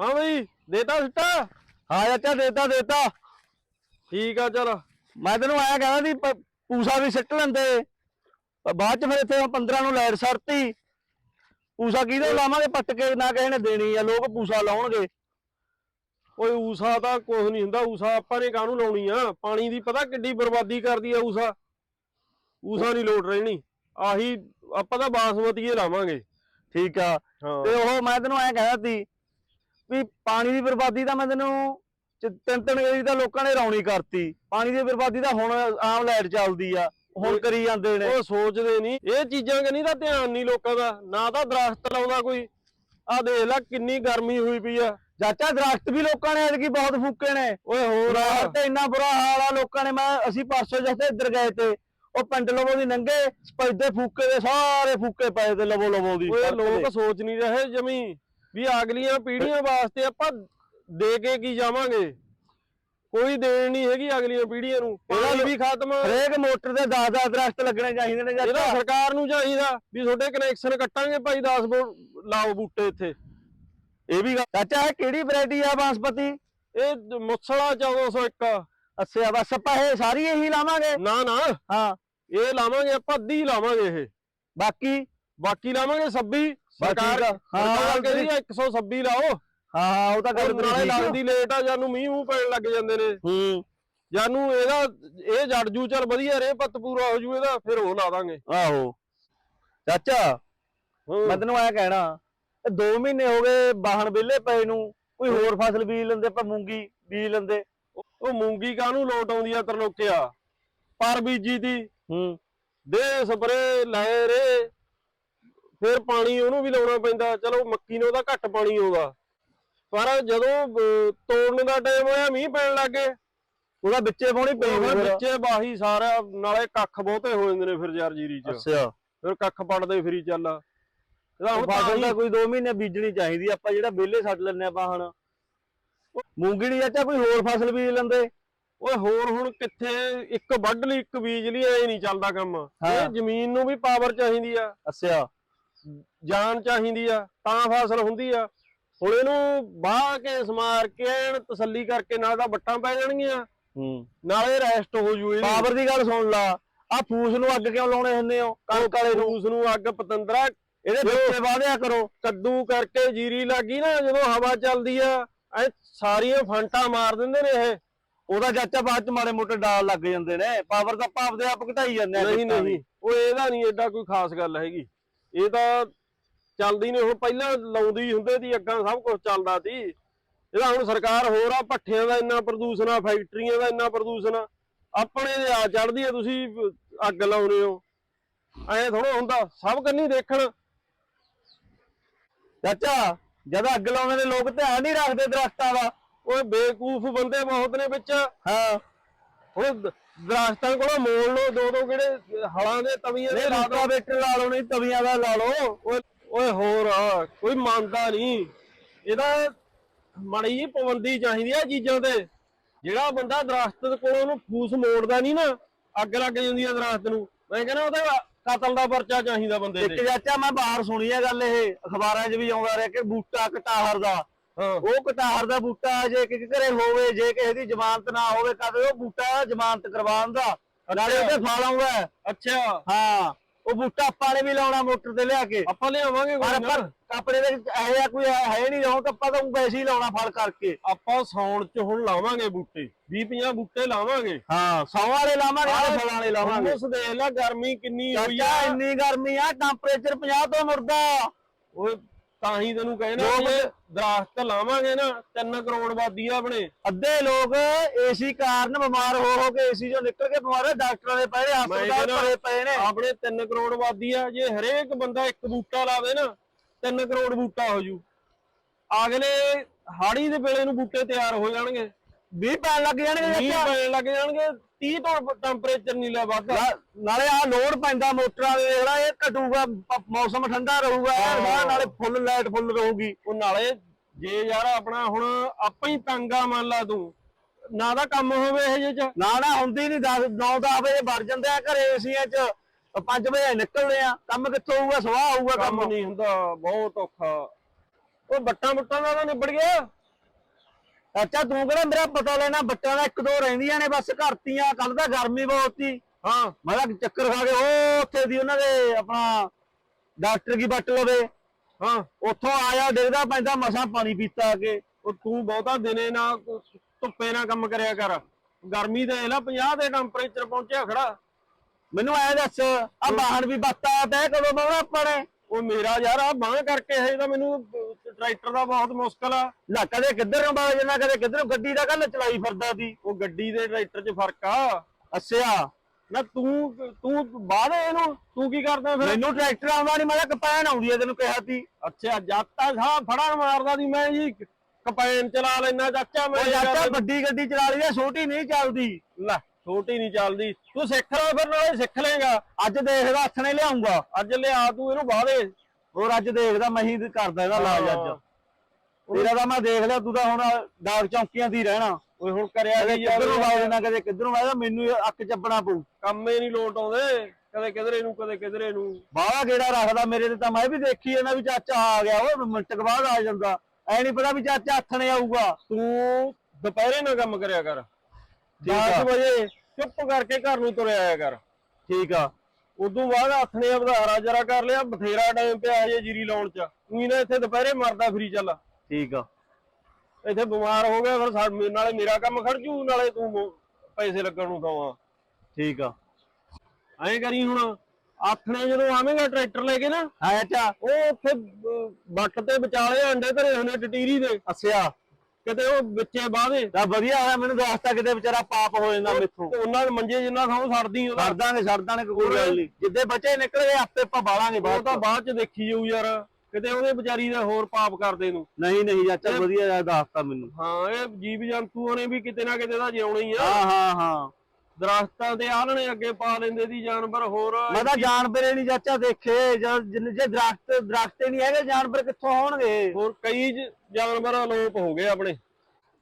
ਹਾਂ ਬਈ ਦੇਤਾ ਸਿੱਟਾ? ਹਾਂ ਚਾਚਾ ਦੇਤਾ ਦੇਤਾ। ਠੀਕ ਆ ਚਲ। ਮੈਂ ਤੈਨੂੰ ਆਇਆ ਕਹਿੰਦਾ ਸੀ ਪ- ਪੂਸਾ ਵੀ ਸਿੱਟ ਲੈਂਦੇ। ਪਰ ਬਾਅਦ ਚ ਫਿਰ ਇੱਥੇ ਹੁਣ 15 ਨੂੰ ਲਾਈਟ ਸਰਤੀ। ਪੂਸਾ ਕਿਹਦੇ ਲਾਵਾਂਗੇ? ਪੱਟ ਕੇ ਨਾ ਕਿਸੇ ਨੇ ਦੇਣੀ ਆ ਲੋਕ ਪੂਸਾ ਲਾਉਣਗੇ। ਓਏ ਊਸਾ ਤਾਂ ਕੁਝ ਨਹੀਂ ਹੁੰਦਾ। ਊਸਾ ਆਪਾਂ ਨੇ ਕਾਹਨੂੰ ਲਾਉਣੀ ਆ? ਪਾਣੀ ਦੀ ਪਤਾ ਕਿੱਡੀ ਬਰਬਾਦੀ ਕਰਦੀ ਆ ਊਸਾ। ਊਸਾ ਨਹੀਂ ਲੋਟ ਰਹਿਣੀ। ਆਹੀ ਆਪਾਂ ਤਾਂ ਬਾਸਮਤੀ ਹੀ ਲਾਵਾਂਗੇ। ਠੀਕ ਆ। ਹਾਂ। ਤੇ ਉਹ ਮੈਂ ਤੈਨੂੰ ਐਂ ਕਹਿੰਦਾ ਸੀ ਵੀ ਪਾਣੀ ਦੀ ਬਰਬਾਦੀ ਤਾਂ ਮੈਂ ਤੈਨੂੰ ਤਿੰਨ ਤਿੰਨ ਗਰੀ ਤਾਂ ਲੋਕਾਂ ਨੇ ਰੌਣੀ ਕਰਤੀ। ਪਾਣੀ ਦੀ ਬਰਬਾਦੀ ਤਾਂ ਹੁਣ ਆਮ ਲਾਈਟ ਚੱਲਦੀ ਆ ਹੁਣ ਕਰੀ ਜਾਂਦੇ ਨੇ। ਉਹ ਸੋਚਦੇ ਨਹੀਂ ਇਹ ਚੀਜ਼ਾਂ ਕਿ ਨਹੀਂ ਤਾਂ ਧਿਆਨ ਨਹੀਂ ਲੋਕਾਂ ਦਾ ਨਾ ਤਾਂ ਦਰਖਤ ਲਾਉਂਦਾ ਕੋਈ। ਆ ਦੇਖ ਲੈ ਕਿੰਨੀ ਗਰਮੀ ਹੋਈ ਪਈ ਆ। ਚਾਚਾ ਦਰਖਤ ਵੀ ਲੋਕਾਂ ਨੇ ਐਤਕੀ ਬਹੁਤ ਫੂਕੇ ਨੇ। ਓਏ ਹੋਰ ਤੇ ਇੰਨਾ ਬੁਰਾ ਹਾਲ ਆ ਲੋਕਾਂ ਨੇ ਮੈਂ ਅਸੀਂ ਪਰਸੋਂ ਜਿੱਥੇ ਇੱਧਰ ਗਏ ਤੇ ਉਹ ਪਿੰਡ ਲਵੋ ਦੀ ਨੰਗੇ ਸਪੈਦੇ ਫੂਕੇ ਦੇ ਸਾਰੇ ਫੂਕੇ ਪਏ ਤੇ ਲਵੋ ਲਵੋ ਦੀ ਓਏ ਲੋਕ। ਸੋਚ ਨਹੀਂ ਰਹੇ ਜਮੀ। ਵੀ ਅਗਲੀਆਂ ਪੀੜ੍ਹੀਆਂ ਵਾਸਤੇ ਆਪਾਂ ਦੇ ਕੇ ਕੀ ਜਾਵਾਂਗੇ? ਕੋਈ ਦੇਣ ਨਹੀਂ ਹੈਗੀ ਅਗਲੀਆਂ ਪੀੜ੍ਹੀਆਂ ਨੂੰ। ਪਾਣੀ ਵੀ ਖਤਮ। ਹਰੇਕ ਮੋਟਰ ਤੇ 10 10 ਦਰਖਤ ਲੱਗਣੇ ਚਾਹੀਦੇ ਨੇ ਚਾਚਾ ਸਰਕਾਰ ਨੂੰ ਚਾਹੀਦਾ ਵੀ ਤੁਹਾਡੇ ਕਨੈਕਸ਼ਨ ਕੱਟਾਂਗੇ ਭਾਈ 10 ਬੋ ਲਾਓ ਬੂਟੇ ਇੱਥੇ। ਇਹ ਵੀ ਗੱਲ- ਚਾਚਾ ਇਹ ਕਿਹੜੀ ਵੈਰਾਈਟੀ ਆ ਬਾਸਪਤੀ ਇਹ ਮੁਸਲਾ 1401 ਅੱਛਾ ਬਸ ਆਪਾਂ ਇਹ ਸਾਰੀ ਇਹੀ ਲਾਵਾਂਗੇ? ਨਾ ਨਾ। ਹਾਂ। ਇਹ ਲਾਵਾਂਗੇ ਆਪਾਂ ਅੱਧੀ ਲਾਵਾਂਗੇ ਇਹ। ਬਾਕੀ? ਬਾਕੀ ਲਾਵਾਂਗੇ 26 ਸਰਕਾਰ। ਹਾਂ, ਕਹਿੰਦੀ ਆ 126 ਲਾਓ। ਹਾਂ ਉਹ ਤਾਂ ਗੱਲ ਨਾਲੇ। ਲੱਗਦੀ ਲੇਟ ਆ ਜਾਨੂੰ ਮੀਂਹ ਮੂੰਹ ਪੈਣ ਲੱਗ ਜਾਂਦੇ ਨੇ। ਹੂੰ। ਜਾਨੂੰ ਇਹਦਾ ਇਹ ਜੜ ਜੂ ਚੱਲ ਵਧੀਆ ਰੇ ਪੱਤ ਪੂਰਾ ਹੋ ਜੂ ਇਹਦਾ ਫਿਰ ਉਹ ਲਾ ਦਾਂਗੇ। ਆਹੋ। ਚਾਚਾ। ਮੈਂ ਤੈਨੂੰ ਐ ਕਹਿਣਾ ਇਹ 2 ਮਹੀਨੇ ਹੋ ਗਏ ਬਾਹਣ ਵਿਹਲੇ ਪਏ ਨੂੰ ਕੋਈ ਹੋਰ ਫਸਲ ਬੀਜ ਲੈਂਦੇ ਆਪਾਂ ਮੂੰਗੀ ਬੀਜ ਲੈਂਦੇ। ਉਹ ਮੂੰਗੀ ਕਾਹਨੂੰ ਲੋਟ ਆਉਂਦੀ ਆ ਤਰਲੋਕਿਆ? ਪਰ ਬੀਜੀ ਦੀ ਹੂੰ। ਦੇ ਸਪਰੇ ਲਾਏ ਰੇ। ਫਿਰ ਪਾਣੀ ਉਹਨੂੰ ਵੀ ਲਾਉਣਾ ਪੈਂਦਾ ਚਲੋ ਮੱਕੀ ਨੂੰ ਉਹਦਾ ਘੱਟ ਪਾਣੀ ਆਉਂਦਾ। ਪਰ ਜਦੋਂ ਤੋੜਨ ਦਾ ਟਾਈਮ ਹੋਇਆ ਮੀਂਹ ਪੈਣ ਲੱਗੇ ਉਹਦਾ ਵਿੱਚੇ ਪਾਉਣੀ ਹੋਰ। ਵਿੱਚੇ ਬਾਹੀ ਸਾਰਾ ਨਾਲੇ ਕੱਖ ਬਹੁਤੇ ਹੋ ਜਾਂਦੇ ਨੇ ਫਿਰ ਯਾਰ ਜੀਰੀ ਚ। ਅੱਛਾ। ਫਿਰ ਕੱਖ ਪੜਦੇ ਫਿਰੀ ਚੱਲ। ਇਹਦਾ ਹੁਣ ਫਸਲ ਤਾਂ ਕੋਈ 2 ਮਹੀਨੇ ਬੀਜਣੀ ਚਾਹੀਦੀ ਆਪਾਂ ਜਿਹੜਾ ਵਿਹਲੇ ਛੱਡ ਲੈਂਦੇ ਆ ਬਾਹਣ ਮੂੰਗੀ ਨਹੀਂ ਚਾਚਾ ਕੋਈ ਹੋਰ ਫਸਲ ਬੀਜ ਲੈਂਦੇ? ਓਏ ਹੋਰ ਹੁਣ ਕਿੱਥੇ ਇੱਕ ਵੱਢ ਲਈ ਇੱਕ ਬੀਜ ਲਈ ਐ ਨਹੀਂ ਚੱਲਦਾ ਕੰਮ। ਇਹ ਜ਼ਮੀਨ ਨੂੰ ਵੀ ਪਾਵਰ ਚਾਹੀਦੀ ਆ। ਅੱਛਾ। ਜਾਨ ਚਾਹੀਦੀ ਆ ਤਾਂ ਫਸਲ ਹੁੰਦੀ ਆ। ਹੁਣ ਇਹਨੂੰ ਬਾਹ ਕੇ ਸਮਾਰ ਕੇ ਐਨ ਤਸੱਲੀ ਕਰਕੇ ਨਾਲ ਤਾਂ ਵੱਟਾਂ ਪੈ ਜਾਣਗੀਆਂ। ਹੂੰ। ਨਾਲੇ ਰੈਸਟ ਹੋ ਜੂ ਪਾਵਰ ਦੀ ਗੱਲ ਸੁਣ ਲਾ ਆ ਫੂਸ ਨੂੰ ਅੱਗ ਕਿਉਂ ਲਾਉਣੇ ਹੁੰਦੇ ਹੋ ਕਣਕ ਵਾਲੇ ਨੂੰ? ਉਸ ਨੂੰ ਅੱਗ ਪਤੰਦਰਾ ਇਹਦੇ ਵਿੱਚੇ ਵਾਧਿਆ ਕਰੋ। ਕੱਦੂ ਕਰਕੇ ਜੀਰੀ ਲੱਗੀ ਨਾ ਜਦੋਂ ਹਵਾ ਚੱਲਦੀ ਆ ਐ ਸਾਰੀਆਂ ਫੰਟਾਂ ਮਾਰ ਦਿੰਦੇ ਨੇ ਇਹ। ਉਹਦਾ ਚਾਚਾ ਬਾਅਦ ਚ ਮਾੜੇ ਮੋਟੇ ਡਾਲ ਲੱਗ ਜਾਂਦੇ ਨੇ। ਪਾਵਰ ਤਾਂ ਆਪਾਂ ਆਪਦੇ ਆਪ ਘਟਾਈ ਜਾਂਦੇ ਨਹੀਂ ਦੀ। ਨਹੀਂ। ਉਹ ਇਹਦਾ ਨਹੀਂ ਐਡਾ ਕੋਈ ਖਾਸ ਗੱਲ ਹੈਗੀ। ਇਹ ਤਾਂ ਚੱਲਦੀ ਨੇ ਹੁਣ ਪਹਿਲਾਂ ਲਾਉਂਦੀ ਹੁੰਦੇ ਸੀ ਅੱਗਾ ਸਭ ਕੁਝ ਚੱਲਦਾ ਸੀ। ਇਹਦਾ ਹੁਣ ਸਰਕਾਰ ਹੋਰ ਆ ਭੱਠਿਆਂ ਦਾ ਇੰਨਾ ਪ੍ਰਦੂਸ਼ਣ ਆ ਫੈਕਟਰੀਆਂ ਦਾ ਇੰਨਾ ਪ੍ਰਦੂਸ਼ਣ ਆ। ਆਪਣੇ ਦੇ ਆ ਚੜਦੀ ਆ ਤੁਸੀਂ ਅੱਗ ਲਾਉਨੇ ਹੋ। ਐ ਥੋੜਾ ਹੁੰਦਾ ਸਭ ਕੰਨੀ ਦੇਖਣ। ਚਾਚਾ ਜਦ ਅੱਗ ਲਾਉਣੇ ਦੇ ਲੋਕ ਧਿਆਨ ਨਹੀਂ ਰੱਖਦੇ ਦਰਖਤਾਂ ਦਾ ਓਏ ਬੇਕੂਫ ਬੰਦੇ ਬਹੁਤ ਨੇ ਵਿੱਚ। ਹਾਂ। ਹੁਣ ਦਰਖਤਾਂ ਕੋਲੋਂ ਮੋੜ ਲਓ ਦੋ ਦੋ ਕਿਹੜੇ ਹਲਾਂ ਦੇ ਤਵੀਆਂ ਦੇ ਲਾ ਲਾਤਾ ਵੇਟ ਲਾ ਲਓ ਨਹੀਂ ਤਵੀਆਂ ਦਾ ਲਾ ਲਓ। ਓਏ ਓਏ ਹੋਰ ਕੋਈ ਮੰਨਦਾ ਨਹੀਂ। ਇਹਦਾ ਮੜੀ ਜੀ ਪਾਬੰਦੀ ਚਾਹੀਦੀ ਆ ਚੀਜ਼ਾਂ ਤੇ। ਜਿਹੜਾ ਬੰਦਾ ਦਰਖਤ ਕੋਲੋਂ ਨੂੰ ਫੂਸ ਮੋੜਦਾ ਨਹੀਂ ਨਾ ਅੱਗ ਲੱਗ ਜਾਂਦੀ ਆ ਦਰਖਤ ਨੂੰ। ਮੈਂ ਕਹਿੰਦਾ ਉਹਦਾ ਕਤਲ ਦਾ ਪਰਚਾ ਚਾਹੀਦਾ ਬੰਦੇ ਇੱਕ ਤੇ ਚਾਚਾ ਮੈਂ ਬਾਹਰ ਸੁਣੀ ਆ ਗੱਲ ਇਹ ਅਖਬਾਰਾਂ 'ਚ ਵੀ ਆਉਂਦਾ ਰਿਹਾ ਕਿ ਬੂਟਾ ਕਟਾਹਰ ਦਾ। ਉਹ ਕਟਾਹਰ ਦਾ ਬੂਟਾ ਜੇ ਕਿਸੇ ਘਰੇ ਹੋਵੇ ਜੇ ਕਿਸੇ ਦੀ ਜ਼ਮਾਨਤ ਨਾ ਹੋਵੇ ਕਦੇ ਉਹ ਬੂਟਾ ਜ਼ਮਾਨਤ ਕਰਵਾਉਣ ਦਾ। ਨਾਲੇ ਉਹਦੇ ਫਲ ਆਉਂਦਾ। ਅੱਛਾ। ਹਾਂ ਉਹ ਬੂਟਾ ਆਪਾਂ ਨੇ ਵੀ ਲਾਉਣਾ ਮੋਟਰ ਤੇ ਲਿਆ ਕੇ। ਆਪਾਂ ਲਿਆਵਾਂਗੇ ਪਰ ਕੋਈ ਪਰ। ਆਪਣੇ ਦੇ ਇਹੋ ਜਿਹਾ ਕੋਈ ਹੈ ਨਹੀਂ ਰਹੋ ਤਾਂ ਆਪਾਂ ਤਾਂ ਵੈਸੇ ਹੀ ਲਾਉਣਾ ਫਲ ਕਰਕੇ। ਆਪਾਂ ਸੌਣ ਚ ਹੁਣ ਲਾਵਾਂਗੇ ਬੂਟੇ 20 50 ਬੂਟੇ ਲਾਵਾਂਗੇ। ਹਾਂ ਸੌ ਵਾਲੇ ਲਾਵਾਂਗੇ ਨਾਲੇ ਫਲਾਂ ਵਾਲੇ ਲਾਵਾਂਗੇ। ਉਸ ਦੇਖ ਲੈ ਗਰਮੀ ਕਿੰਨੀ ਹੋਈ ਆ। ਇੰਨੀ ਗਰਮੀ ਆ ਟੈਂਪਰੇਚਰ 50 ਤੋਂ ਮੁਰਦਾ ਓਏ ਤਾਂ ਹੀ ਤੈਨੂੰ ਕਹਿਣਾ ਲੋਕ- ਦਰਖਤ ਲਾਵਾਂਗੇ ਨਾ 3 ਕਰੋੜ ਵਾਦੀ ਆ ਆਪਣੇ। ਅੱਧੇ ਲੋਕ ਏਸੀ ਕਾਰਨ ਬਿਮਾਰ ਹੋ ਹੋ ਕੇ ਏਸੀ ਚੋਂ ਨਿਕਲ ਕੇ ਬਿਮਾਰ ਹੋਏ ਡਾਕਟਰਾਂ ਦੇ ਪਏ ਹਸਪਤਾਲ ਕਹਿੰਦਾ ਭਰੇ ਪਏ ਨੇ। ਆਪਣੇ 3 ਕਰੋੜ ਵਾਦੀ ਆ ਜੇ ਹਰੇਕ ਬੰਦਾ ਇੱਕ ਬੂਟਾ ਲਾਵੇ ਨਾ 3 ਕਰੋੜ ਬੂਟਾ ਹੋ ਜੂ। ਅਗਲੇ ਹਾੜੀ ਦੇ ਵੇਲੇ ਨੂੰ ਬੂਟੇ ਤਿਆਰ ਹੋ ਜਾਣਗੇ। 20 ਪੈਣ ਲੱਗ ਜਾਣਗੇ ਚਾਚਾ ਪੈਣ ਲੱਗ ਜਾਣਗੇ 30 ਤੋਂ ਟੈਂਪਰੇਚਰ ਨਹੀਂ ਲੈ ਵੱਧਦਾ ਨਾਲੇ ਆ ਲੋਡ ਪੈਂਦਾ ਮੋਟਰਾਂ ਦੇ ਜਿਹੜਾ ਇਹ ਘਟੂਗਾ ਪ- ਮੌਸਮ ਠੰਡਾ ਰਹੂਗਾ। ਸਾਰਾ ਨਾਲੇ ਫੁੱਲ ਲਾਈਟ ਫੁੱਲ ਰਹੂਗੀ। ਉਹ ਨਾਲੇ ਜੇ ਯਾਰ ਆਪਣਾ ਹੁਣ ਆਪਾਂ ਹੀ ਤੰਗਾ ਮੰਨ ਲਾ ਤੂੰ ਨਾ ਦਾ ਕੰਮ ਹੋਵੇ ਇਹ ਜਿਹੇ ਚ। ਨਾ ਨਾ ਹੁੰਦੀ ਨਹੀਂ 10 9 10 ਵਜੇ ਵੜ ਜਾਂਦੇ ਆ ਘਰੇ ਏਸੀਆਂ 'ਚ 5 ਵਜੇ ਨਿਕਲਦੇ ਆ। ਕੰਮ ਕਿੱਥੋਂ ਹੋਊਗਾ ਸਵਾਹ ਹੋਊਗਾ ਕੰਮ ਕੰਮ। ਨਹੀਂ ਹੁੰਦਾ ਬਹੁਤ ਔਖਾ। ਉਹ ਬੱਟਾਂ ਬੁੱਟਾਂ ਦਾ ਤਾਂ ਨਿਬੜ ਗਿਆ। ਚਾਚਾ ਤੂੰ ਕਿਹੜਾ ਮੇਰਾ ਪਤਾ ਲੈਣਾ ਬੱਟਾਂ ਦਾ ਇੱਕ ਦੋ ਰਹਿੰਦੀਆਂ ਨੇ ਬਸ ਘਰਤੀਆਂ ਕੱਲ ਤਾਂ ਗਰਮੀ ਬਹੁਤ ਸੀ। ਹਾਂ। ਮੈਂ ਤਾਂ ਚੱਕਰ ਖਾ ਕੇ ਉਹ ਉੱਥੇ ਦੀ ਉਹਨਾਂ ਦੇ ਆਪਣਾ ਡਾਕਟਰ ਕੀ ਬੱਟ ਲਵੇ। ਹਾਂ। ਉੱਥੋਂ ਆਇਆ ਡਿੱਗਦਾ ਪੈਂਦਾ ਮਸਾਂ ਪਾਣੀ ਪੀਤਾ ਕੇ। ਉਹ ਤੂੰ ਬਹੁਤਾ ਦਿਨੇ ਨਾ ਧੁੱਪੇ ਨਾ ਕੰਮ ਕਰਿਆ ਕਰ। ਗਰਮੀ ਦੇ ਲੈ 50 ਦੇ ਟੈਂਪਰੇਚਰ ਪਹੁੰਚਿਆ ਖੜਾ। ਮੈਨੂੰ ਐ ਦੱਸ ਆ ਬਾਹਣ ਵੀ ਬੱਤਾ ਤੈ ਕਦੋਂ ਬਾਉਣਾ ਆਪਾਂ ਨੇ? ਉਹ ਮੇਰਾ ਯਾਰ ਆ ਬਾਹ ਕਰਕੇ ਹੈ ਤਾਂ ਮੈਨੂੰ ਟਰੈਕਟਰ ਦਾ ਬਹੁਤ ਮੁਸ਼ਕਲ ਆ। ਲੈ ਕਦੇ ਕਿੱਧਰ ਨੂੰ ਬਾਗ ਜਨਾ ਕਦੇ ਕਿੱਧਰ ਨੂੰ ਗੱਡੀ ਦਾ ਕੱਲ ਚਲਾਈ ਫਿਰਦਾ ਸੀ? ਉਹ ਗੱਡੀ ਦੇ ਟਰੈਕਟਰ 'ਚ ਫ਼ਰਕ ਆ। ਅੱਛਾ। ਨਾ ਤੂੰ ਤੂੰ ਬਾਹਰ ਇਹਨੂੰ? ਤੂੰ ਕੀ ਕਰਦਾ ਫਿਰ? ਮੈਨੂੰ ਟਰੈਕਟਰ ਆਉਂਦਾ ਨਹੀਂ ਮੈਂ ਤਾਂ ਕਪੈਨ ਆਉਂਦੀ ਐ ਤੈਨੂੰ ਕਿਹਾ ਸੀ। ਅੱਛਾ ਜਾਤਾ ਸਾਹ ਫੜਾ ਮਾਰਦਾ ਸੀ ਮੈਂ ਜੀ ਕਪੈਨ ਚਲਾ ਲੈਣਾ ਚਾਚਾ ਮੈਂ ਚਾਚਾ ਵੱਡੀ ਗੱਡੀ ਚਲਾ ਲਈ ਆ ਛੋਟੀ ਨਹੀਂ ਚੱਲਦੀ। ਲੈ ਛੋਟੀ ਨਹੀਂ ਚੱਲਦੀ। ਤੂੰ ਸਿੱਖ ਲੈ ਫਿਰ ਨਾਲੇ ਸਿੱਖ ਲੇਗਾ ਅੱਜ ਦੇਖਦਾ ਹੱਥ ਨੇ ਲਿਆਉਂਗਾ। ਅੱਜ ਲਿਆ ਤੂੰ ਇਹਨੂੰ ਬਾਹਦੇ ਹੋਰ ਅੱਜ ਦੇਖਦਾ ਮੈਂ ਹੀ ਕਰਦਾ ਇਹਦਾ ਇਲਾਜ ਅੱਜ। ਤੇਰਾ ਤਾਂ ਮੈਂ ਦੇਖ ਲਿਆ ਤੂੰ ਤਾਂ ਹੁਣ ਡਾਕ ਚੌਂਕੀਆਂ ਦੀ ਰਹਿਣਾ। ਓਏ ਹੁਣ ਕਰਿਆ ਕਦੇ ਕਿੱਧਰ ਨੂੰ ਵਾਜ ਦੇਣਾ ਕਦੇ ਕਿੱਧਰ ਨੂੰ ਵਾਜਦਾ ਮੈਨੂੰ ਅੱਕ ਚੱਪਣਾ ਪਊ। ਕੰਮ ਨਹੀਂ ਲੋਟ ਆਉਂਦੇ। ਕਦੇ ਕਿਧਰੇ ਨੂੰ ਕਦੇ ਕਿਧਰੇ ਨੂੰ। ਬਾਹਲਾ ਗੇੜਾ ਰੱਖਦਾ ਮੇਰੇ ਤੇ ਤਾਂ। ਮੈਂ ਵੀ ਦੇਖੀ ਜਾਂਦਾ ਵੀ ਚਾਚਾ ਆ ਗਿਆ ਉਹ ਮਿੰਟ ਬਾਅਦ ਆ ਜਾਂਦਾ। ਐ ਨਹੀਂ ਪਤਾ ਵੀ ਚਾਚਾ ਹੱਥ ਨੇ ਆਊਗਾ। ਤੂੰ ਦੁਪਹਿਰੇ ਨਾ ਕੰਮ ਕਰਿਆ ਕਰ। 10 ਵਜੇ ਚੁੱਪ ਕਰਕੇ ਘਰ ਨੂੰ ਤੁਰਿਆ ਆਇਆ ਕਰ। ਠੀਕ ਆ। ਉਦੋਂ ਬਾਅਦ ਹੱਥ ਨੇ ਜਰਾ ਕਰ ਲਿਆ ਬਥੇਰਾ ਟਾਈਮ ਪਿਆ ਹਜੇ ਜੀਰੀ ਲਾਉਣ ਚ। ਤੂੰ ਨਾ ਇੱਥੇ ਦੁਪਹਿਰੇ ਮਰਦਾ ਫਰੀ ਚੱਲ। ਠੀਕ ਆ। ਇੱਥੇ ਬਿਮਾਰ ਹੋ ਗਿਆ ਫਿਰ ਨਾਲੇ ਮੇਰਾ ਕੰਮ ਖੜ ਜੂ ਨਾਲੇ ਤੂੰ ਪੈਸੇ ਲੱਗਣ ਨੂੰ ਦਵਾਂ ਠੀਕ ਆ। ਐਂ ਕਰੀ ਹੁਣ ਆਥਣੇ ਜਦੋਂ ਆਵੇਂਗਾ ਟਰੈਕਟਰ ਲੈ ਕੇ ਨਾ ਹਾਂ ਚਾਚਾ ਉਹ ਉੱਥੇ ਵੱਟ ਤੇ ਵਿਚਾਲੇ ਅੰਡੇ ਧਰੇ ਹੋਣੇ ਟਟੀਰੀ ਦੇ। ਅੱਛਾ। ਕਿਤੇ ਉਹ ਵਿੱਚੇ ਬਾਹਦੇ ਤਾਂ ਵਧੀਆ ਹੋਇਆ ਮੈਨੂੰ ਦੱਸਤਾ ਕਿਤੇ ਵਿਚਾਰਾ ਪਾਪ ਹੋ ਜਾਂਦਾ ਮੈਥੋਂ। ਤੇ ਉਹਨਾਂ ਦੇ ਮੰਜੇ ਜਿੰਨਾ ਥਾਂ ਛੱਡਦੀ ਉਹਦਾ। ਛੱਡ ਦਾਂਗੇ ਛੱਡ ਦਾਂਗੇ ਕੋਈ ਗੱਲ ਨਹੀਂ। ਜਿੱਦੇ ਬੱਚੇ ਨਿਕਲ ਗਏ ਆਪੇ ਆਪਾਂ ਬਾਲਾਂਗੇ ਉਹ ਬਾਅਦ ਤਾਂ। ਬਾਅਦ ਚ ਦੇਖੀ ਜਾਊ ਯਾਰ। ਕਿਤੇ ਉਹਦੇ ਵਿਚਾਰੀ ਦਾ ਹੋਰ ਪਾਪ ਕਰਦੇ ਨੂੰ। ਨਹੀਂ ਨਹੀਂ ਚਾਚਾ ਵਧੀਆ ਦੱਸਤਾ ਮੈਨੂੰ। ਹਾਂ ਇਹ ਜੀਵ ਜੰਤੂਆਂ ਨੇ ਵੀ ਕਿਤੇ ਨਾ ਕਿਤੇ ਦਾ ਜਿਉਣਾ ਹੀ ਆ। ਹਾਂ ਹਾਂ ਹਾਂ। ਦਰਖਤਾਂ ਤੇ ਆਲਣੇ ਅੱਗੇ ਪਾ ਲੈਂਦੇ ਦੀ ਜਾਨਵਰ ਹੋਰ ਮੈਂ ਤਾਂ ਜਾਨਵਰ ਨਹੀਂ ਚਾਚਾ ਦੇਖੇ ਜਦ ਜਿੰਨੇ- ਜੇ ਦਰਖਤ ਦਰਖਤ ਨਹੀਂ ਹੈਗੇ ਜਾਨਵਰ ਕਿੱਥੋਂ ਹੋਣਗੇ ਹੋਰ ਕਈ ਜ- ਜਾਨਵਰ ਅਲੋਪ ਹੋ ਗਏ ਆਪਣੇ।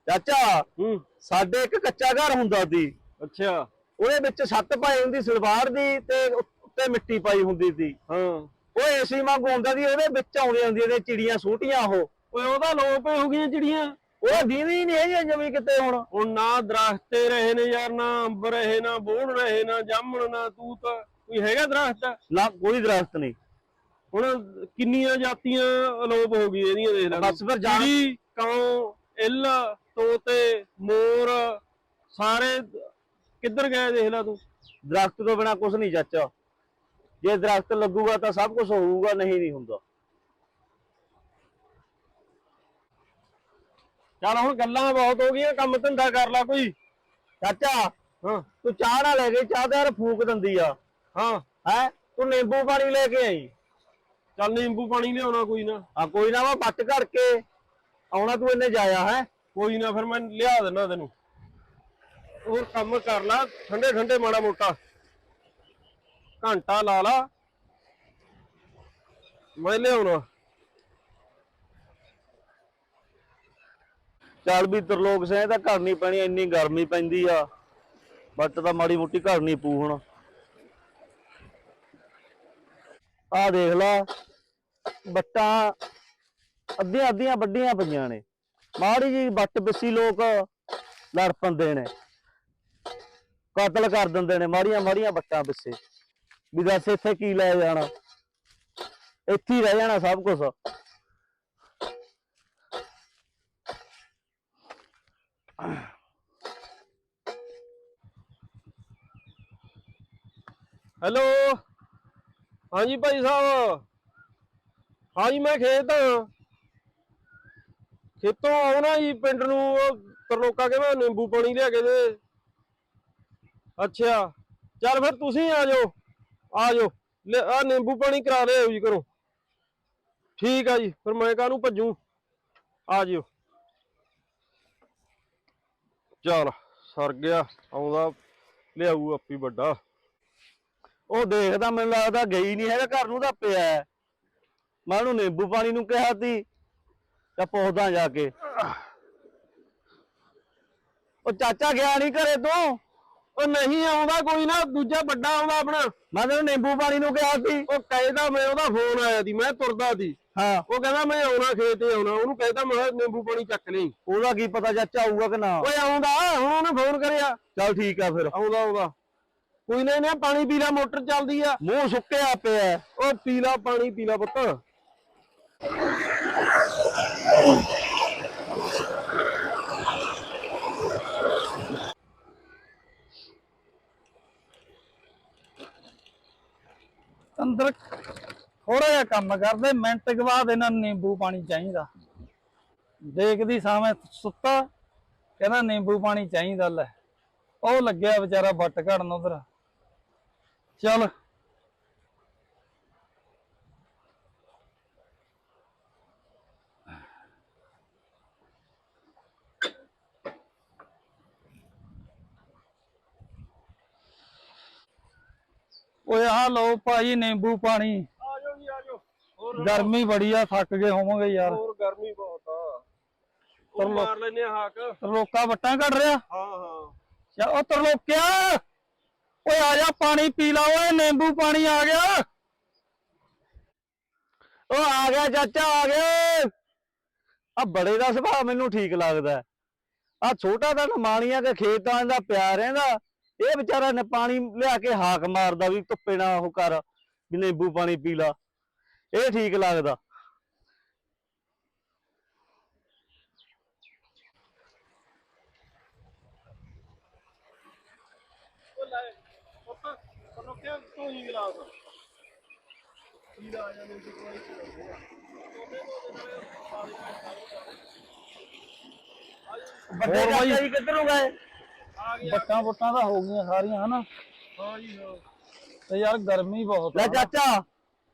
ਚਾਚਾ ਹੂੰ। ਸਾਡੇ ਇੱਕ ਕੱਚਾ ਘਰ ਹੁੰਦਾ ਸੀ। ਅੱਛਾ। ਉਹਦੇ ਵਿੱਚ ਛੱਤ ਪਾਈ ਹੁੰਦੀ ਸਲਵਾਰ ਦੀ ਤੇ ਉੱਤੇ ਮਿੱਟੀ ਪਾਈ ਹੁੰਦੀ ਸੀ। ਹਾਂ। ਉਹ ਏਸੀ ਵਾਂਗੂ ਹੁੰਦਾ ਸੀ ਉਹਦੇ ਵਿੱਚ ਆਉਂਦੀਆਂ ਹੁੰਦੀਆਂ ਨੇ ਚਿੜੀਆਂ ਛੋਟੀਆਂ ਉਹ। ਓਏ ਉਹਦਾ ਲੋਪ ਹੋ ਗਈਆਂ ਚਿੜੀਆਂ। ਉਹ ਦੀਦੀ ਨਹੀਂ ਹੈਗੀਆਂ ਜਮੀ ਕਿਤੇ ਹੁਣ। ਹੁਣ ਨਾ ਦਰਖਤੇ ਰਹੇ ਨੇ ਯਾਰ ਨਾ ਅੰਬ ਰਹੇ ਨਾ ਬੋੜ ਰਹੇ ਨਾ ਜਾਮਣ ਨਾ ਤੂਤ। ਕੋਈ ਹੈਗਾ ਦਰਖਤ? ਨਾ ਕੋਈ ਦਰਖਤ ਨਹੀਂ। ਹੁਣ ਕਿੰਨੀਆਂ ਜਾਤੀਆਂ ਅਲੋਪ ਹੋ ਗਈਆਂ ਇਹਦੀਆਂ ਦੇਖ ਲੈ। ਬਸ ਫਿਰ ਜਾਨ- ਕਾਂ ਇੱਲ ਤੋਤੇ ਮੋਰ ਸਾਰੇ ਕਿੱਧਰ ਗਏ ਦੇਖ ਲੈ ਤੂੰ? ਦਰਖਤ ਤੋਂ ਬਿਨਾ ਕੁਝ ਨਹੀਂ ਚਾਚਾ। ਜੇ ਦਰਖਤ ਲੱਗੂਗਾ ਤਾਂ ਸਭ ਕੁਝ ਹੋਊਗਾ ਨਹੀਂ ਨਹੀਂ ਹੁੰਦਾ। ਚੱਲ ਹੁਣ ਗੱਲਾਂ ਬਹੁਤ ਹੋ ਗਈਆਂ ਕੰਮ ਧੰਦਾ ਕਰ ਲੈ ਕੋਈ। ਚਾਚਾ ਹਾਂ। ਤੂੰ ਚਾਹ ਨਾ ਲੈ ਕੇ ਚਾਹ ਤੇ ਯਾਰ ਫੂਕ ਦਿੰਦੀ ਆ। ਹਾਂ। ਹੈ? ਤੂੰ ਨਿੰਬੂ ਪਾਣੀ ਲੈ ਕੇ ਆਈ। ਚੱਲ ਨਿੰਬੂ ਪਾਣੀ ਲਿਆਉਣਾ ਕੋਈ ਨਾ। ਆ ਕੋਈ ਨਾ ਵਾ ਬੱਟ ਕਰਕੇ ਆਉਣਾ ਤੂੰ ਇੰਨੇ ਜਾਇਆ ਹੈ? ਕੋਈ ਨਾ ਫਿਰ ਮੈਂ ਲਿਆ ਦਿੰਦਾ ਤੈਨੂੰ। ਹੋਰ ਕੰਮ ਕਰ ਲੈ ਠੰਡੇ ਠੰਡੇ ਮਾੜਾ ਮੋਟਾ। ਘੰਟਾ ਲਾ ਲਾ। ਮੈਂ ਲਿਆਉਣਾ। ਚੱਲ ਵੀ ਤਰਲੋਕ ਸਿੰਘ ਤਾਂ ਘਰ ਨਹੀਂ ਪੈਣੀ, ਇੰਨੀ ਗਰਮੀ ਪੈਂਦੀ ਆ। ਬੱਟ ਤਾਂ ਮਾੜੀ ਮੋਟੀ ਘਰ ਨਹੀਂ ਪੂ ਹੁਣ। ਆ ਦੇਖ ਲਾ, ਬੱਟਾਂ ਅੱਧੀਆਂ ਅੱਧੀਆਂ ਵੱਡੀਆਂ ਪਈਆਂ ਨੇ। ਮਾੜੀ ਜੀ ਬੱਟ ਬਿੱਸੀ ਲੋਕ ਲੜ ਪੰਦੇ ਨੇ। ਕਤਲ ਕਰ ਦਿੰਦੇ ਨੇ, ਮਾੜੀਆਂ ਮਾੜੀਆਂ ਬੱਟਾਂ ਪਿੱਛੇ ਵੀ ਦੱਸ ਇੱਥੇ ਕੀ ਲੈ ਜਾਣਾ? ਇੱਥੇ ਰਹਿ ਜਾਣਾ ਸਭ ਕੁਝ ਹੈਲੋ। ਹਾਂਜੀ ਭਾਈ ਸਾਹਿਬ। ਹਾਂਜੀ, ਮੈਂ ਖੇਤ ਹਾਂ ਖੇਤੋਂ ਆਉਣਾ ਜੀ ਪਿੰਡ ਨੂੰ, ਉਹ ਤਰਲੋਕਾ ਕੇ ਮੈਂ ਨਿੰਬੂ ਪਾਣੀ ਲਿਆ ਕੇ ਦੇ। ਅੱਛਾ, ਚੱਲ ਫਿਰ ਤੁਸੀਂ ਆ ਜਾਓ। ਆ ਜਾਓ। ਲੈ, ਆ ਨਿੰਬੂ ਪਾਣੀ ਕਰਾ ਲਿਆਓ ਜੀ ਕਰੋ ਠੀਕ ਆ ਜੀ, ਫਿਰ ਮੈਂ ਕਾਹਨੂੰ ਭੱਜੂ? ਆ ਜਿਓ। ਚੱਲ ਸਰ ਗਿਆ, ਆਉਂਦਾ, ਲਿਆਊ ਆਪੀ ਵੱਡਾ। ਉਹ ਦੇਖਦਾ, ਮੈਨੂੰ ਲੱਗਦਾ ਗਈ ਨਹੀਂ ਹੈਗਾ, ਘਰ ਨੂੰ ਤਾਂ ਪਿਆ ਮੈਂ ਉਹਨੂੰ ਨਿੰਬੂ ਪਾਣੀ ਨੂੰ ਕਿਹਾ ਸੀ, ਤਾਂ ਪੁੱਛਦਾ ਜਾ ਕੇ। ਉਹ ਚਾਚਾ ਗਿਆ ਨਹੀਂ ਘਰੇ ਤੋਂ? ਉਹ ਨਹੀਂ ਆਉਂਦਾ, ਕੋਈ ਨਾ, ਦੂਜਾ ਵੱਡਾ ਆਉਂਦਾ ਆਪਣਾ। ਮੈਂ ਤੈਨੂੰ ਨਿੰਬੂ ਪਾਣੀ ਨੂੰ ਕਿਹਾ ਸੀ। ਉਹ ਕਹਿਦਾ ਮੈਂ ਉਹਦਾ ਫੋਨ ਆਇਆ ਸੀ, ਮੈਂ ਤੁਰਦਾ ਸੀ। ਹਾਂ। ਉਹ ਕਹਿੰਦਾ ਮੈਂ ਆਉਣਾ ਖੇਤ ਤੇ ਆਉਣਾ ਉਹਨੂੰ ਕਹਿੰਦਾ ਮੈਂ ਕਿਹਾ ਨਿੰਬੂ ਪਾਣੀ ਚੱਕ ਲਈ। ਉਹਦਾ ਕੀ ਪਤਾ ਚਾਚਾ ਆਊਗਾ ਕਿ ਨਾ। ਓਏ ਆਉਂਦਾ ਹੁਣ ਉਹਨੇ ਫੋਨ ਕਰਿਆ। ਚੱਲ ਠੀਕ ਆ ਫਿਰ। ਆਉਂਦਾ ਆਉਂਦਾ। ਕੋਈ ਨਾ ਇਹਨੇ ਪਾਣੀ ਪੀ ਲੈ ਮੋਟਰ ਚੱਲਦੀ ਆ। ਮੂੰਹ ਸੁੱਕਿਆ ਪਿਆ। ਉਹ ਪੀ ਲਾ ਪਾਣੀ ਪੀ ਲਾ ਪੁੱਤ। ਅੰਦਰ ਥੋੜਾ ਜਿਹਾ ਕੰਮ ਕਰਦੇ, ਮਿੰਟ ਕੁ ਬਾਅਦ ਇਹਨਾਂ ਨੂੰ ਨਿੰਬੂ ਪਾਣੀ ਚਾਹੀਦਾ। ਦੇਖਦੀ ਸਾਵੇਂ ਸੁੱਤਾ, ਕਹਿੰਦਾ ਨਿੰਬੂ ਪਾਣੀ ਚਾਹੀਦਾ ਲੈ। ਉਹ ਲੱਗਿਆ ਵਿਚਾਰਾ ਵੱਟ ਘੜਨ ਉਧਰ। ਚੱਲ। ਓਏ ਆ ਲਓ ਭਾਈ ਨਿੰਬੂ ਪਾਣੀ। ਗਰਮੀ ਬੜੀ ਆ ਥੱਕ ਗਏ ਹੋਵਾਂਗੇ ਯਾਰ। ਹੋਰ ਗਰਮੀ ਬਹੁਤ ਆ। ਉਹ ਮਾਰ ਲੈਨੇ ਆ ਹਾਕ। ਤਰਲੋਕਾ ਵੱਟਾਂ ਕੱਢ ਰਿਹਾ? ਹਾਂ ਹਾਂ। ਯਾ ਉਹ ਤਰਲੋਕਿਆ! ਓਏ ਆ ਜਾ ਪਾਣੀ ਪੀ ਲਾ ਓਏ ਨਿੰਬੂ ਪਾਣੀ ਆ ਗਿਆ। ਉਹ ਆ ਗਿਆ ਚਾਚਾ ਆ ਗਿਆ। ਆ ਬੜੇ ਦਾ ਸੁਭਾਅ ਮੈਨੂੰ ਠੀਕ ਲੱਗਦਾ ਆ ਛੋਟਾ ਤਾਂ ਮਾਣੀਆਂ ਕੇ ਖੇਤਾਂ ਦਾ ਪਿਆ ਰਹਿੰਦਾ। ਇਹ ਵਿਚਾਰਾ ਨੇ ਪਾਣੀ ਲਿਆ ਕੇ ਹਾਕ ਮਾਰਦਾ ਵੀ ਧੁੱਪੇ ਨਾ ਉਹ ਕਰ ਵੀ ਨਿੰਬੂ ਪਾਣੀ ਪੀ ਲਾ। ਇਹ ਠੀਕ ਲੱਗਦਾ। ਉਹ ਲੈ ਪੁੱਤ ਤੈਨੂੰ ਕਿਹਾ ਤੂੰ ਹੀ ਗਲਾਸ ਪੀ ਲਾ ਜਾਂਦੇ ਸੀ ਕੋਈ ਵੱਡੇ ਹੋਰ ਬਾਈ? ਚਾਚਾ ਜੀ ਕਿੱਧਰੋਂ ਗਏ? ਆ ਗਿਆ। ਵੱਟਾਂ ਵੁੱਟਾਂ ਤਾਂ ਹੋ ਗਈਆਂ ਸਾਰੀਆਂ ਹਨਾ? ਹਾਂ ਜੀ ਹਾਂ। ਤੇ ਯਾਰ ਗਰਮੀ ਬਹੁਤ ਲੈ ਆ ਚਾਚਾ ਹਾਂ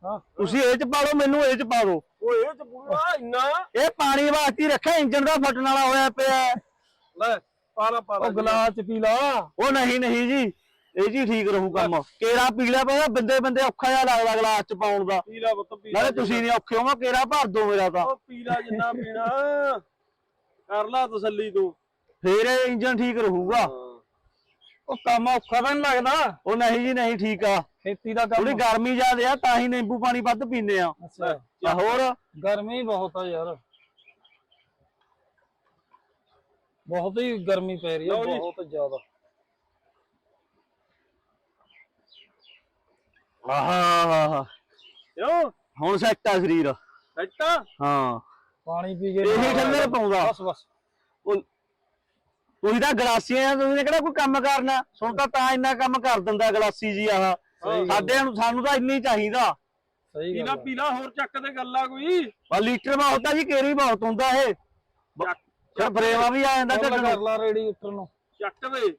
ਤੁਸੀਂ ਇਹ ਚ ਪਾ ਲਓ ਮੈਨੂੰ ਇਹ ਚ ਪਾ ਦਿਓ। ਓਏ ਇਹ ਚ ਬੁਆ ਇੰਨਾ? ਇਹ ਪਾਣੀ ਵਾਸਤੇ ਰੱਖਿਆ ਇੰਜਣ ਦਾ ਫਟਣ ਵਾਲਾ ਹੋਇਆ ਪਿਆ। ਲੈ ਪਾਲਾ ਪਾਲਾ। ਉਹ ਗਲਾਸ ਚ ਪੀ ਲਾ। ਉਹ ਨਹੀਂ ਨਹੀਂ ਜੀ ਇਹ ਜੀ ਠੀਕ ਰਹੂ ਕੰਮ। ਕੇਰਾ ਪੀਲਾ ਪਿਆ ਬੰਦੇ ਬੰਦੇ ਔਖਾ ਜਿਹਾ ਲੱਗਦਾ ਗਲਾਸ ਚ ਪਾਉਣ ਦਾ। ਪੀ ਲਾ ਪੁੱਤ ਪੀ ਲਾ ਨਾਲੇ ਤੁਸੀਂ ਨਹੀਂ ਔਖੇ ਹੋਵੋ ਕੇਰਾ ਭਰ ਦੋ ਮੇਰਾ ਤਾਂ। ਉਹ ਪੀ ਲਾ ਜਿੰਨਾ ਪੀਣਾ। ਕਰ ਲਾ ਤਸੱਲੀ ਤੂੰ। ਫੇਰ ਇਹ ਇੰਜਨ ਠੀਕ ਰਹੂਗਾ। ਉਹ ਕੰਮ ਔਖਾ ਤਾਂ ਨੀ ਲੱਗਦਾ। ਉਹ ਨਹੀਂ ਜੀ ਨਹੀਂ ਠੀਕ ਆ। ਖੇਤੀ ਦਾ ਥੋੜੀ ਕੰਮ ਗਰਮੀ ਜ਼ਿਆਦੇ ਆ ਤਾਂ ਹੀ ਨਿੰਬੂ ਪਾਣੀ ਵੱਧ ਪੀਂਦੇ ਆ। ਅੱਛਾ। ਆ ਹੋਰ? ਗਰਮੀ ਬਹੁਤ ਆ ਯਾਰ। ਬਹੁਤ ਹੀ ਗਰਮੀ ਪੈ ਰਹੀ ਲਓ ਜੀ। ਬਹੁਤ ਜ਼ਿਆਦਾ। ਆਹਾ ਕਿਉਂ? ਹੁਣ ਸੈੱਟ ਆ ਸਰੀਰ। ਸੈੱਟ ਆ? ਹਾਂ। ਪਾਣੀ ਪੀ ਕੇ ਇਹੀ ਠੰਡੇ ਪਾਉਂਦਾ। ਬਸ ਬਸ। ਉਹ- ਤੁਸੀਂ ਤਾਂ ਗਲਾਸੀਆਂ ਆ ਤੁਸੀਂ ਨੇ ਕਿਹੜਾ ਕੋਈ ਕੰਮ ਕਰਨਾ? ਸੁਣ ਤਾਂ ਤਾਂ ਇੰਨਾ ਕੰਮ ਕਰ ਦਿੰਦਾ ਗਲਾਸੀ ਜੀ ਆਹ। ਸਾਡੇ ਨੂੰ ਸਾਨੂੰ ਤਾਂ ਇੰਨੀ ਚਾਹੀਦਾ। ਸਹੀ ਗੱਲ ਲਾ ਆ। ਪੀ ਲਾ ਹੋਰ ਚੱਕ ਦੇ ਗੱਲਾਂ ਕੋਈ। ਆ ਲੀਟਰ ਬਹੁਤ ਆ ਜੀ ਕੇਰੀ ਬਹੁਤ ਹੁੰਦਾ ਇਹ। ਚੱਕ ਫਿਰ ਫਰੇਵਾ ਵੀ ਆ ਜਾਂਦਾ ਢਿੱਡ ਕਰ ਨੂੰ ਲਾ ਰੇਡੀ ਉੱਤਰ ਨੂੰ। ਚੱਕ ਦੇ।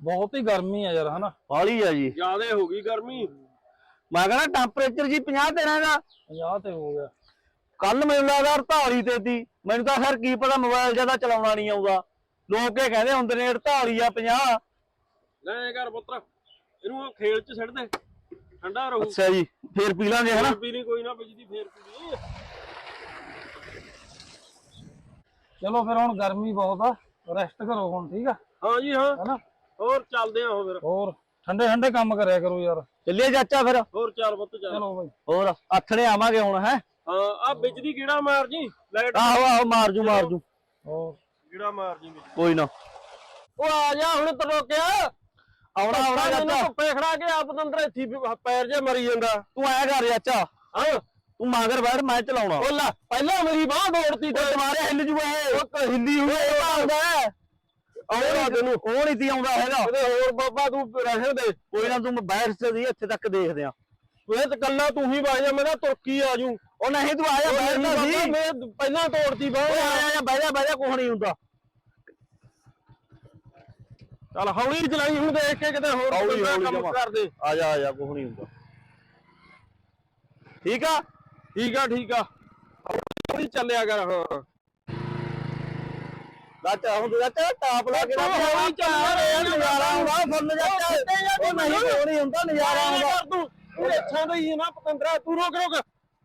ਬਹੁਤ ਹੀ ਗਰਮੀ ਆ ਯਾਰ ਹਨਾ? ਵਾਲੀ ਆ ਜੀ। ਜਿਆਦੇ ਹੋ ਗਈ ਗਰਮੀ। ਮੈਂ ਕਹਿੰਦਾ ਟੈਂਪਰੇਚਰ ਜੀ 50 ਤੇ ਰਹਿੰਦਾ 50 ਤੇ ਹੋ ਗਿਆ। ਕੱਲ ਮੈਨੂੰ ਲੱਗਦਾ 48 ਤੇ ਤੀ। ਮੈਨੂੰ ਤਾਂ ਖੈਰ ਕੀ ਪਤਾ ਮੋਬਾਈਲ ਜ਼ਿਆਦਾ ਚਲਾਉਣਾ ਨਹੀਂ ਆਉਂਦਾ। ਲੋਕ ਇਹ ਕਹਿੰਦੇ ਹੁੰਦੇ ਨੇ 48 ਆ 50 ਲੈ ਇਹ ਕਰ ਪੁੱਤਰ ਇਹਨੂੰ ਉਹ ਖੇਲ ਚ ਛੱਡ ਦੇ। ਠੰਡਾ ਰਹੂ। ਅੱਛਾ ਜੀ ਫੇਰ ਪੀ ਲਾਂਗੇ ਹਨਾ? ਪੀ ਨਹੀਂ ਕੋਈ ਨਾ ਬਿਜਲੀ ਫੇਰ ਪੀ ਲਈ ਚਲੋ ਫਿਰ ਹੁਣ ਗਰਮੀ ਬਹੁਤ ਆ ਰੈਸਟ ਕਰੋ ਹੁਣ ਠੀਕ ਆ? ਹਾਂ ਜੀ ਹਾਂ। ਹਨਾ? ਹੋਰ ਚੱਲਦੇ ਆ ਹੋ ਫਿਰ। ਹੋਰ ਠੰਡੇ ਠੰਡੇ ਕੰਮ ਕਰਿਆ ਕਰੋ ਯਾਰ। ਚੱਲੀਏ ਚਾਚਾ ਫਿਰ। ਹੋਰ ਚੱਲ ਪੁੱਤ ਚੱਲ। ਚਲੋ ਬਾਈ। ਹੋਰ ਆਥਣੇ ਆਵਾਂਗੇ ਹੁਣ ਹੈ? ਹਾਂ ਆ ਬਿਜਲੀ ਕਿਹੜਾ ਮਾਰ ਜੀ? ਲਾਈਟ ਆਹੋ ਆਹੋ ਮਾਰ ਜੂ ਮਾਰ ਜੂ। ਹੋਰ? ਕਿਹੜਾ ਮਾਰ ਜੀ? ਬਿਜਲੀ ਕੋਈ ਨਾ। ਉਹ ਆ ਜਾ ਹੁਣ ਤਰੋਕਿਆ ਆਉਣਾ ਆਉਣਾ ਮੈਨੂੰ ਚਾਚਾ। ਧੁੱਪੇ ਖੜਾ ਕੇ ਆਪ ਤਾਂ ਅੰਦਰ ਇੱਥੇ ਹੀ ਪੈਰ ਜੇ ਮਰੀ ਜਾਂਦਾ। ਤੂੰ ਐ ਕਰ ਚਾਚਾ। ਹਾਂ। ਤੂੰ ਮਾਗਰ ਬੈਠ ਮੈਂ ਚਲਾਉਣਾ। ਉਹ ਲੈ ਪਹਿਲਾਂ ਮੇਰੀ ਬਾਹ ਦੌੜਤੀ ਤੇ। ਤੁਹਾਰੇ ਹਿੱਲ ਜੂ ਇਹ। ਉਹ ਹਿੱਲੀ ਹੋਈ ਇਹ ਤਾਂ ਆਉਂਦਾ ਹੈ ਆਉਣਾ ਤੈਨੂੰ ਉਹ ਨਹੀਂ ਤੀ ਆਉਂਦਾ ਹੈਗਾ। ਉਹਦੇ ਹੋਰ ਬਾਬਾ ਤੂੰ ਰਹਿਣ ਦੇ। ਕੋਈ ਨਾ ਤੂੰ ਬੈਠ ਸਦੀ ਇੱਥੇ ਤੱਕ ਦੇਖਦੇ ਆ। ਇਹ ਤੇ ਕੱਲਾ ਤੂੰ ਹੀ ਵਗ ਜਾ ਮੈਂ ਤਾਂ ਤੁਰਕੀ ਆ ਜੂ। ਉਹ ਨਹੀਂ ਤੂੰ ਆਇਆ ਬੈਠਦਾ ਸੀ ਮੈਂ ਪਹਿਲਾਂ ਤੋੜਤੀ ਬਾਹ ਓਏ ਆਇਆ ਬਹਿ ਜਾ ਬਹਿ ਜਾ ਕੁਛ ਨਹੀਂ ਹੁੰਦਾ। ਚੱਲ ਹੌਲੀ ਚਲਾਈ ਹੁਣ ਦੇਖ ਕੇ ਕਿਤੇ ਹੋਰ ਹੌਲੀ- ਕੋਈ ਹੌਲੀ ਕੰਮ। ਕਰ ਦੇ। ਆ ਜਾ ਆ ਜਾ ਕੁਛ ਨਹੀਂ ਹੁੰਦਾ। ਠੀਕ ਆ? ਠੀਕ ਆ ਠੀਕ ਆ। ਹੌਲੀ ਚੱਲਿਆ ਕਰ ਹਾਂ। ਚਾਚਾ ਹੁਣ ਚਾਚਾ ਟਾਪ ਲਾ ਕੇ ਤੂੰ ਹੌਲੀ ਚੱਲਿਆ ਕਰ, ਨਜ਼ਾਰਾ ਆਉਂਦਾ ਫੁੱਲ ਚਾਚਾ ਉਹ ਨਹੀਂ ਨਹੀਂ ਹੁੰਦਾ ਨਜ਼ਾਰਾ ਕਰ ਤੂੰ। ਇਹ ਅੱਛਾ ਦਾ ਹੈ ਨਾ ਪਤੰਦਰਾ ਤੂੰ ਰੋਕ ਰੋਕ।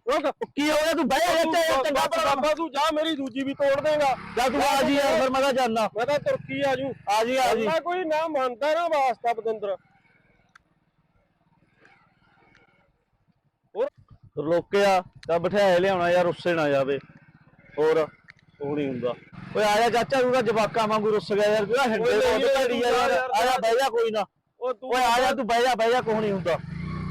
ਕੀ ਹੋ ਗਿਆ? ਤੂੰ ਬਹਿ ਜਾ ਤੂੰ ਚੰਗਾ ਭਲਾ। ਬਾਬਾ ਤੂੰ ਜਾ ਮੇਰੀ ਦੂਜੀ ਵੀ ਤੋੜ ਦੇਗਾ। ਜਾ ਤੂੰ ਆ ਜੀ ਯਾਰ ਫਿਰ ਮੈਂ ਤਾਂ ਜਾਣਾ ਮੈਂ ਤਾਂ ਤੁਰਕੀ ਆ ਜੂ। ਆ ਜੀ ਆ ਜੀ। ਕੋਈ ਨਾ ਮੰਨਦਾ ਨਾ ਵਾਸਤਾ ਬਦੰਦਰ। ਰੋਕਿਆ ਤਾਂ ਬਿਠਾਏ ਲਿਆਉਣਾ ਯਾਰ ਰੁੱਸੇ ਨਾ ਜਾਵੇ। ਹੋਰ ਉਹ ਨਹੀਂ ਹੁੰਦਾ। ਓਏ ਆ ਜਾ ਚਾਚਾ ਤੂੰ ਤਾਂ ਜਵਾਕਾਂ ਵਾਂਗੂ ਰੁੱਸ ਗਿਆ ਯਾਰ ਤੂੰ ਤਾਂ ਹਿੰਦੇ ਆ ਯਾਰ। ਆ ਜਾ ਬਹਿ ਜਾ ਕੋਈ ਨਾ। ਤੂੰ ਓਏ ਆ ਜਾ ਤੂੰ ਬਹਿ ਜਾ ਬਹਿ ਜਾ ਕੁਛ ਨਹੀਂ ਹੁੰਦਾ।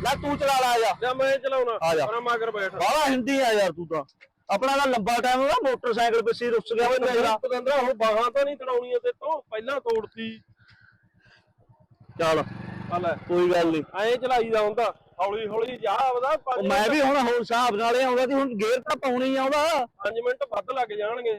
ਲੈ ਤੂੰ ਚਲਾ ਲਾ ਆ ਜਾ। ਜਾਂ ਮੈਂ ਚਲਾਉਣਾ ਆ ਜਾ। ਪਰ ਮਗਰ ਬੈਠ। ਬਾਹਲਾ ਹਿੰਦੀ ਆ ਯਾਰ ਤੂੰ ਤਾਂ। ਆਪਣਾ ਤਾਂ ਲੰਬਾ ਟਾਈਮ ਹੋਗਾ ਮੋਟਰਸਾਈਕਲ ਪਿੱਛੇ ਰੁੱਸ ਗਿਆ ਓਏ ਤੇਰਾ ਬਦੰਦਰਾ ਉਹ ਬਾਹਾਂ ਤਾਂ ਨਹੀਂ ਤੜਾਉਣੀਆਂ ਤੇ ਤੋਂ ਪਹਿਲਾਂ ਤੋੜਤੀ। ਚੱਲ ਆ ਲੈ। ਕੋਈ ਗੱਲ ਨਹੀਂ ਐਂ ਚਲਾਈਦਾ ਹੁੰਦਾ ਹੌਲੀ ਹੌਲੀ ਜਾ ਆਪਦਾ ਉਹ ਮੈਂ ਵੀ ਹੁਣ ਹੋਰ ਹਿਸਾਬ ਨਾਲ ਹੀ ਆਉਂਦਾ ਤੇ ਹੁਣ ਗੇਅਰ ਤਾਂ ਪਾਉਣੀ ਆਉਂਦਾ 5 ਮਿੰਟ ਵੱਧ ਲੱਗ ਜਾਣਗੇ।